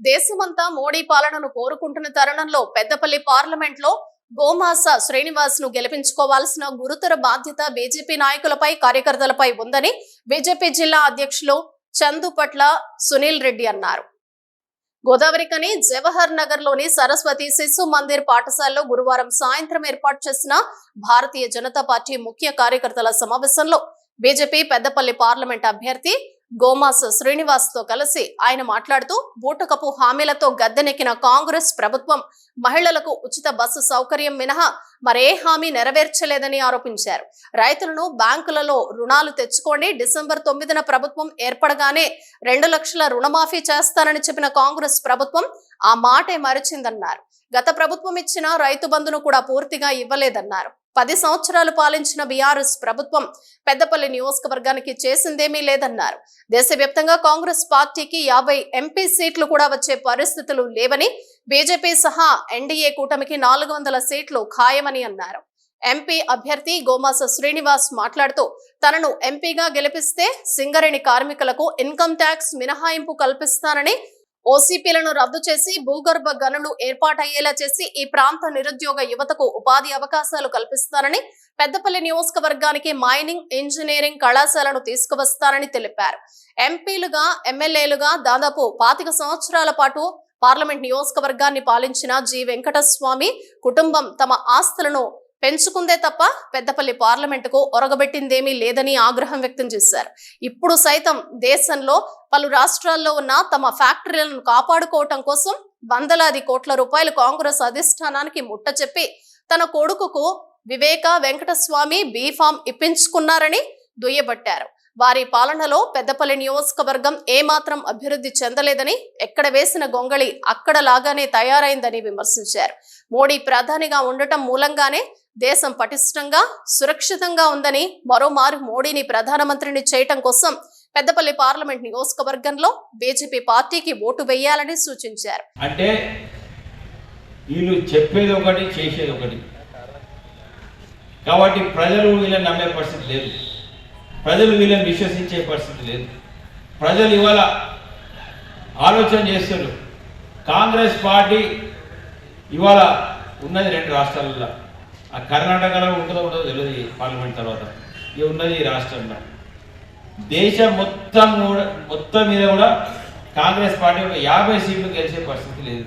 దేశమంతా మోడీ పాలనను కోరుకుంటున్న తరుణంలో పెద్దపల్లి పార్లమెంట్లో గోమాస శ్రీనివాస్ను గెలిపించుకోవాల్సిన గురుతర బాధ్యత బీజేపీ నాయకులపై కార్యకర్తలపై ఉందని బీజేపీ జిల్లా అధ్యక్షులు చందుపట్ల సునీల్ రెడ్డి అన్నారు. గోదావరికని జవహర్ నగర్లోని సరస్వతి శిశు మందిర్ పాఠశాలలో గురువారం సాయంత్రం ఏర్పాటు చేసిన భారతీయ జనతా పార్టీ ముఖ్య కార్యకర్తల సమావేశంలో బీజేపీ పెద్దపల్లి పార్లమెంట్ అభ్యర్థి గోమాస్ శ్రీనివాస్తో కలిసి ఆయన మాట్లాడుతూ బూటకపు హామీలతో గద్దెనెక్కిన కాంగ్రెస్ ప్రభుత్వం మహిళలకు ఉచిత బస్సు సౌకర్యం మినహా మరే హామీ నెరవేర్చలేదని ఆరోపించారు. రైతులను బ్యాంకులలో రుణాలు తెచ్చుకోండి డిసెంబర్ తొమ్మిదిన ప్రభుత్వం ఏర్పడగానే రెండు లక్షల రుణమాఫీ చేస్తానని చెప్పిన కాంగ్రెస్ ప్రభుత్వం ఆ మాటే మరిచిందన్నారు. గత ప్రభుత్వం ఇచ్చిన రైతు బంధును కూడా పూర్తిగా ఇవ్వలేదన్నారు. పది సంవత్సరాలు పాలించిన బీఆర్ఎస్ ప్రభుత్వం పెద్దపల్లి నియోజకవర్గానికి చేసిందేమీ లేదన్నారు. దేశవ్యాప్తంగా కాంగ్రెస్ పార్టీకి యాభై ఎంపీ సీట్లు కూడా వచ్చే పరిస్థితులు లేవని బీజేపీ సహా ఎన్డీఏ కూటమికి నాలుగు వందల సీట్లు ఖాయమని అన్నారు. ఎంపీ అభ్యర్థి గోమాస శ్రీనివాస్ మాట్లాడుతూ తనను ఎంపీగా గెలిపిస్తే సింగరేణి కార్మికులకు ఇన్కమ్ ట్యాక్స్ మినహాయింపు కల్పిస్తానని ఓసీపీలను రద్దు చేసి భూగర్భ గనులు ఏర్పాటయ్యేలా చేసి ఈ ప్రాంత నిరుద్యోగ యువతకు ఉపాధి అవకాశాలు కల్పిస్తానని పెద్దపల్లి నియోజకవర్గానికి మైనింగ్ ఇంజనీరింగ్ కళాశాలను తీసుకువస్తానని తెలిపారు. ఎంపీలుగా ఎమ్మెల్యేలుగా దాదాపు పాతిక సంవత్సరాల పాటు పార్లమెంట్ నియోజకవర్గాన్ని పాలించిన జి. వెంకటస్వామి కుటుంబం తమ ఆస్తులను పెంచుకుందే తప్ప పెద్దపల్లి పార్లమెంటుకు ఒరగబెట్టిందేమీ లేదని ఆగ్రహం వ్యక్తం చేశారు. ఇప్పుడు సైతం దేశంలో పలు రాష్ట్రాల్లో ఉన్న తమ ఫ్యాక్టరీలను కాపాడుకోవటం కోసం వందలాది కోట్ల రూపాయలు కాంగ్రెస్ అధిష్టానానికి ముట్ట చెప్పి తన కొడుకుకు వివేక వెంకటస్వామి బీఫామ్ ఇప్పించుకున్నారని దుయ్యబట్టారు. వారి పాలనలో పెద్దపల్లి నియోజకవర్గం ఏమాత్రం అభివృద్ధి చెందలేదని ఎక్కడ వేసిన గొంగళి అక్కడ లాగానే తయారైందని విమర్శించారు. మోడీ ప్రధానిగా ఉండటం మూలంగానే దేశం పటిష్టంగా సురక్షితంగా ఉందని మరోమారు మోడీని ప్రధానమంత్రిని చేయటం కోసం పెద్దపల్లి పార్లమెంట్ నియోజకవర్గంలో బీజేపీ పార్టీకి ఓటు వేయాలని సూచించారు. అంటే వీళ్ళు చెప్పేది ఒకటి చేసేది ఒకటి. కాబట్టి ప్రజలు వీళ్ళని నమ్మే పరిస్థితి లేదు. ప్రజలు వీళ్ళని విశ్వసించే పరిస్థితి లేదు. ప్రజలు ఇవాళ ఆలోచన చేస్తున్నారు కాంగ్రెస్ పార్టీ ఇవాళ ఉన్నది రెండు రాష్ట్రాలలో. ఆ కర్ణాటకలో ఉంటుందో ఉండదో తెలియదు ఈ పార్లమెంట్ తర్వాత. ఇది ఉన్నది ఈ రాష్ట్రంలో. దేశం మొత్తం కూడా మొత్తం మీద కూడా కాంగ్రెస్ పార్టీ ఒక యాభై సీట్లు గెలిచే పరిస్థితి లేదు.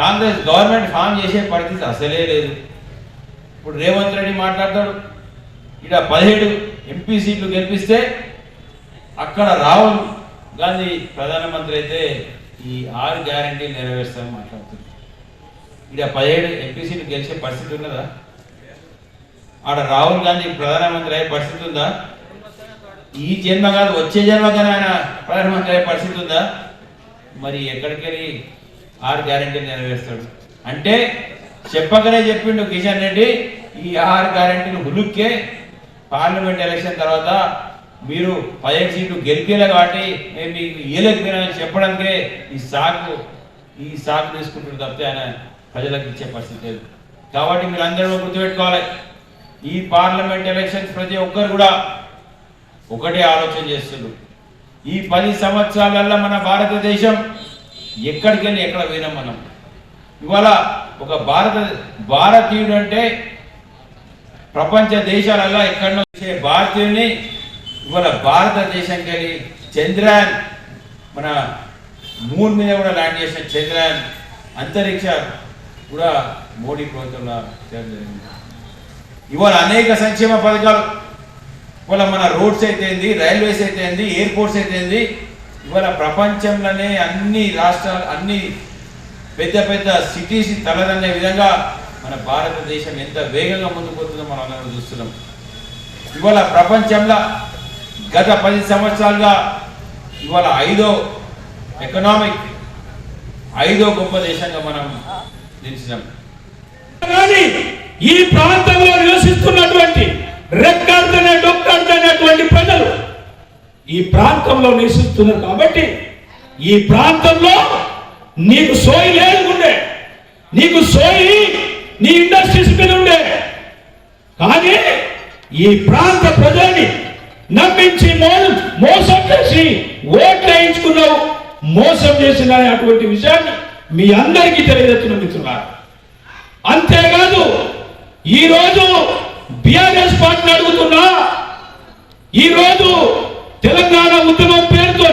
కాంగ్రెస్ గవర్నమెంట్ ఫామ్ చేసే పరిస్థితి అసలే లేదు. ఇప్పుడు రేవంత్ రెడ్డి మాట్లాడతాడు. ఇక్కడ పదిహేడు ఎంపీ సీట్లు గెలిపిస్తే అక్కడ రాహుల్ గాంధీ ప్రధానమంత్రి అయితే ఈ ఆరు గ్యారంటీ నెరవేరుస్తామని మాట్లాడుతుంది ఇక్కడ పదిహేడు ఎంపీ సీట్లు గెలిచే పరిస్థితి ఉన్నదా? ఆడ రాహుల్ గాంధీ ప్రధానమంత్రి అయ్యే పరిస్థితి ఉందా? ఈ జన్మ కాదు వచ్చే జన్మ కానీ ఆయన ప్రధానమంత్రి అయ్యే పరిస్థితి ఉందా? మరి ఎక్కడికి వెళ్ళి ఆరు గ్యారెంటీలు నెరవేరుస్తాడు? అంటే చెప్పకనే చెప్పిండు కిషన్ రెడ్డి ఈ ఆరు గ్యారెంటీని హులుక్కే పార్లమెంట్ ఎలక్షన్ తర్వాత మీరు పదిహేను సీట్లు గెలిపేలా కాబట్టి మేము మీకు ఇయ్యలేకపోయినామని చెప్పడానికే ఈ సాకు ఈ సాకు తీసుకుంటున్నారు తప్పితే ఆయన ప్రజలకు ఇచ్చే పరిస్థితి లేదు. కాబట్టి మీరు అందరూ గుర్తుపెట్టుకోవాలి. ఈ పార్లమెంట్ ఎలక్షన్స్ ప్రతి ఒక్కరు కూడా ఒకటే ఆలోచన చేస్తున్నారు ఈ పది సంవత్సరాలలో మన భారతదేశం ఎక్కడికి వెళ్ళి ఎక్కడ పోయినాం మనం? ఇవాళ ఒక భారత భారతీయుడు అంటే ప్రపంచ దేశాలలో ఎక్కడో వచ్చే భారతీయుని ఇవాళ భారతదేశానికి వెళ్ళి చంద్రయాన్ మన మూన్ మీద కూడా ల్యాండ్ చేసిన చంద్రయాన్ అంతరిక్ష కూడా మోడీ ప్రభుత్వంలో చేయడం జరిగింది. ఇవాళ అనేక సంక్షేమ పథకాలు. ఇవాళ మన రోడ్స్ అయితేంది రైల్వేస్ అయితేంది ఎయిర్పోర్ట్స్ అయితేంది ఇవాళ ప్రపంచంలోనే అన్ని రాష్ట్రాలు అన్ని పెద్ద పెద్ద సిటీస్ తలదన్నే విధంగా మన భారతదేశం ఎంత వేగంగా ముందుకు మనం అందరం చూస్తున్నాం. ఇవాళ ప్రపంచంలో గత పది సంవత్సరాలుగా ఇవాళ ఐదో ఎకనామిక్ ఐదో గొప్ప దేశంగా మనం నిజం. కానీ ఈ ప్రాంతంలో నివసిస్తున్నటువంటి రెక్కాడుతున్న డొక్కాడుతున్నటువంటి ప్రజలు ఈ ప్రాంతంలో నివసిస్తున్నారు కాబట్టి ఈ ప్రాంతంలో నీకు సోయి లేకుండే నీకు సోయి నీ ఇండస్ట్రీస్ మీద ఉండే. కానీ ఈ ప్రాంత ప్రజల్ని నమ్మించి మో- మోసం చేసి ఓట్లు వేయించుకున్నావు మోసం చేసిన అటువంటి విషయాన్ని మీ అందరికీ తెలియజేస్తున్న మిత్రులారా. అంతేకాదు ఈరోజు బిఆర్ఎస్ పార్టీని అడుగుతున్నా ఈరోజు తెలంగాణ ఉద్యమం పేరుతో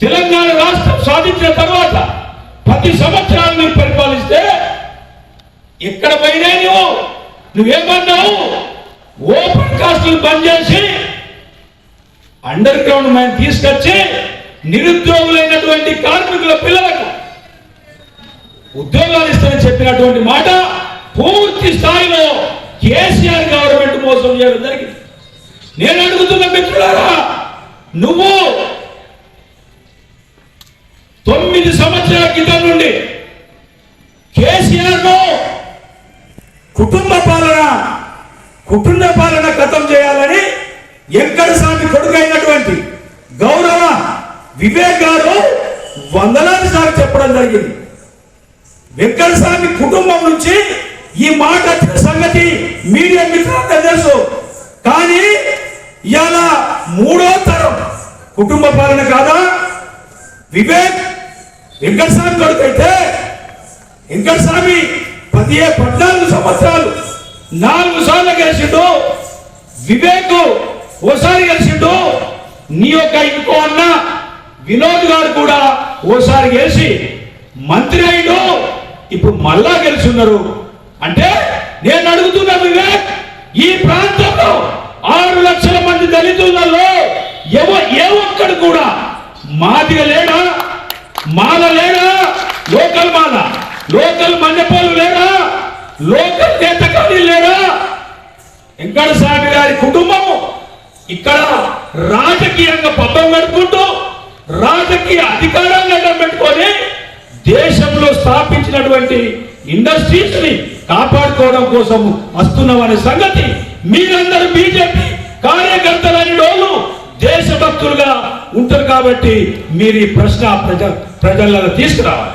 తెలంగాణ రాష్ట్రం సాధించిన తర్వాత పది సంవత్సరాలు మీరు పరిపాలిస్తే ఎక్కడ పోయినా నువ్వు నువ్వేమన్నావు? ఓపెన్ కాస్టులు బంద్ చేసి అండర్ గ్రౌండ్ మైన్ తీసుకొచ్చి నిరుద్యోగులైనటువంటి కార్మికుల పిల్లలకు ఉద్యోగాలు ఇస్తానని చెప్పినటువంటి మాట పూర్తి స్థాయిలో కేసీఆర్ గవర్నమెంట్ మోసం చేయడం జరిగింది. నేను అడుగుతున్న మిత్రులారా నువ్వు తొమ్మిది సంవత్సరాల క్రితం నుండి కేసీఆర్ను కుటుంబ పాలన కుటుంబ పాలన గతం చేయాలని ఎక్కడ స్వామి కొడుకైనటువంటి గౌరవ వివేక్ గారు వందలాది సార్లు చెప్పడం జరిగింది. వెంకటస్వామి కుటుంబం నుంచి ఈ మాట సంగతి మీడియా మిత్రులకు తెలుసు. కానీ ఇవాళ మూడో తరం కుటుంబ పాలన కాదా? వివేక్ వెంకటస్వామి కొడుకు అయితే వెంకటస్వామి పది పద్నాలుగు సంవత్సరాలు నాలుగు సార్లు గెలిచిండు వివేక్ ఓసారి గెలిచిండు నీ యొక్క ఇంకో అన్న వినోద్ గారు కూడా ఓసారి గెలిచి మంత్రి అయిండు. ఇప్పుడు మళ్ళా గెలుచున్నారు. అంటే నేను అడుగుతున్నా వివేక్ ఈ ప్రాంతంలో ఆరు లక్షల మంది దళితులలో ఎవ ఏ ఒక్కడు కూడా మాదిగ లేడా? మాల లేడా? లోకల్ మాల. లోకల్ మండపాలు లేడా? లోకల్ నేతకాని లేడా? వెంకట స్వామి గారి కుటుంబం ఇక్కడ రాజకీయంగా పబ్బం గడుపుకుంటూ రాజకీయ అధికారాన్ని అడ్డం పెట్టుకొని దేశంలో స్థాపించినటువంటి ఇండస్ట్రీస్ని కాపాడుకోవడం కోసం వస్తున్నామనే సంగతి మీరందరూ బీజేపీ కార్యకర్తలని రోజు దేశభక్తులుగా ఉంటారు కాబట్టి మీరు ఈ ప్రశ్న ప్రజ ప్రజలలో తీసుకురావాలి.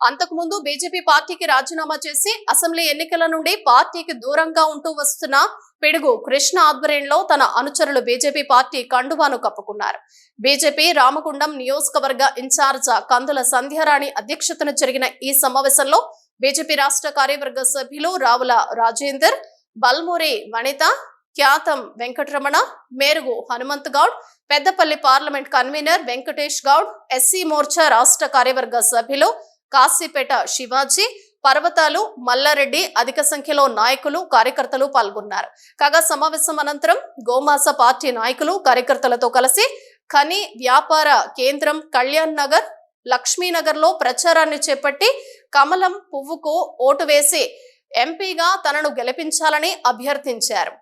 అంతకుముందు బీజేపీ పార్టీకి రాజీనామా చేసి అసెంబ్లీ ఎన్నికల నుండి పార్టీకి దూరంగా ఉంటూ వస్తున్న పిడుగు కృష్ణ ఆధ్వర్యంలో తన అనుచరులు బీజేపీ పార్టీ కండువాను కప్పుకున్నారు. బీజేపీ రామగుండం నియోజకవర్గ ఇన్ఛార్జ్ కందుల సంధ్యారాణి అధ్యక్షతన జరిగిన ఈ సమావేశంలో బీజేపీ రాష్ట్ర కార్యవర్గ సభ్యులు Ravula Rajender Balmuri Vanitha Khyatham Venkataramana Merugu Hanumanth Goud Peddapalli parliament convener Venkatesh Goud SC Morcha రాష్ట్ర కార్యవర్గ సభ్యులు కాశీపేట శివాజీ పర్వతాలు మల్లారెడ్డి అధిక సంఖ్యలో నాయకులు కార్యకర్తలు పాల్గొన్నారు. కాగా సమావేశం అనంతరం గోమాస పార్టీ నాయకులు కార్యకర్తలతో కలిసి ఖని వ్యాపార కేంద్రం కళ్యాణ్ నగర్ లక్ష్మీనగర్లో ప్రచారాన్ని చేపట్టి కమలం పువ్వుకు ఓటు వేసి ఎంపీగా తనను గెలిపించాలని అభ్యర్థించారు.